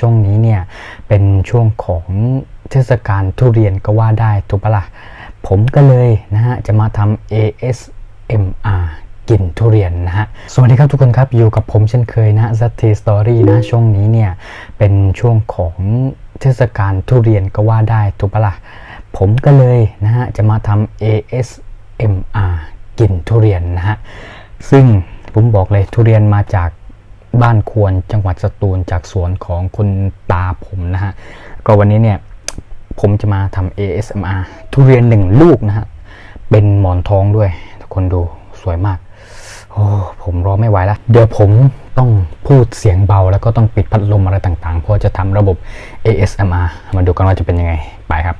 ช่วงนี้เนี่ยเป็นช่วงของเทศกาลทุเรียนก็ว่าได้ถูกปะละ่ะผมก็เลยนะฮะจะมาทำ ASMR กินทุเรียนนะฮะ สวัสดีครับทุกคนครับ อยู่กับผมเช่นเคยนะซัตทีสตอรี่นะช่วงนี้เนี่ยเป็นช่วงของเทศกาลทุเรียนก็ว่าได้ถูกปะละ่ะผมก็เลยนะฮะจะมาทำ ASMR กินทุเรียนนะฮะ ซึ่งผมบอกเลยทุเรียนมาจาก บ้านควรจังหวัดสตูลจากสวนของคุณตาผมนะฮะ ก็วันนี้เนี่ยผมจะมาทำ ASMR ทุเรียนหนึ่งลูกนะฮะ เป็นหมอนทองด้วย ทุกคนดูสวยมาก โอ้ผมรอไม่ไหวแล้ว เดี๋ยวผมต้องพูดเสียงเบาแล้วก็ต้องปิดพัดลมอะไรต่างๆ เพราะจะทำระบบ ASMR มาดูกันว่าจะเป็นยังไง ไปครับ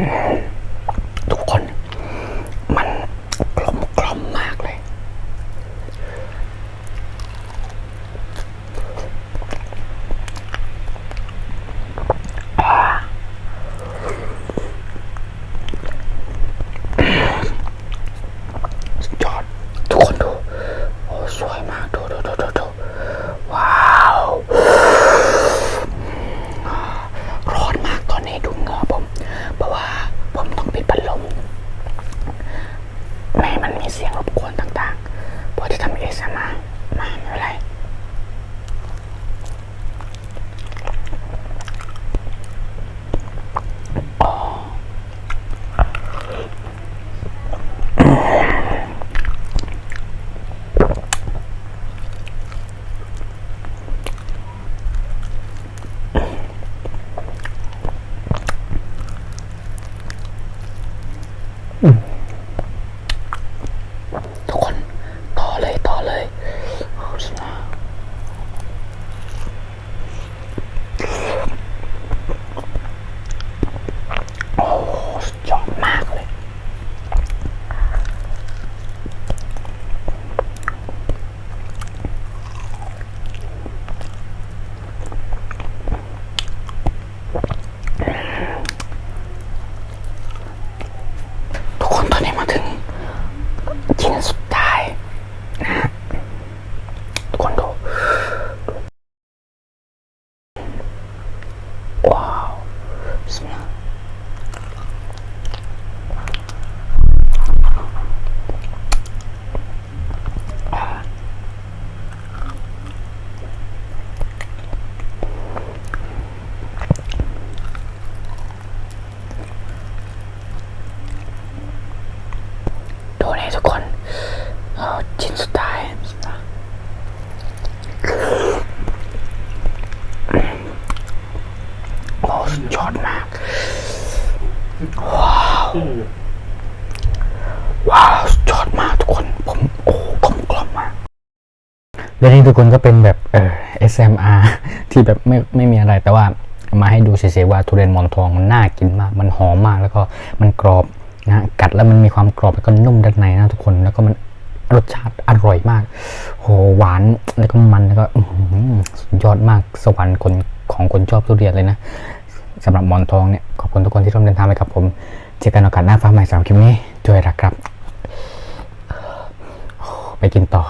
Yeah. สียงรบกวนต่างๆพราะจะทำเอสมามาไม่เป็นไรทุกคน ต่อเลยต่อเลยโอ้ชนะโอ้สุดยอดมากเลย ทุกคนตอนนี้มาถึง ชิ้นสุดท้ายนะฮะทุกคนดู ว้าวบิสมิลลาห์ดูนี่ทุกคนเออชิ้นสุดท้ายสมิลลาห์โอ้สุดยอดมาก ว้าว ว้าวสุดยอดมากทุกคน ผมโอ้กลมกล่อมมากและนี่ทุกคนก็เป็นแบบเออ SMR ที่แบบไม่ไม่มีอะไรแต่ว่ามาให้ดูเฉยๆว่าทุเรียนหมอนทองมันน่ากินมาก มันหอมมากแล้วก็มันกรอบนะกัดแล้วมันมีความกรอบแล้วก็นุ่มด้านในนะทุกคนแล้วก็มัน รสชาติอร่อยมาก โหหวานแล้วก็มันแล้วก็สุดยอดมากสวรรค์คนของคนชอบทุเรียนเลยนะสำหรับหมอนทองเนี่ยขอบคุณทุกคนที่ร่วมเดินทางไปกับผม เจอกันโอกาสหน้าฟ้าใหม่สำหรับคลิปนี้ด้วยรักครับ ไปกินต่อ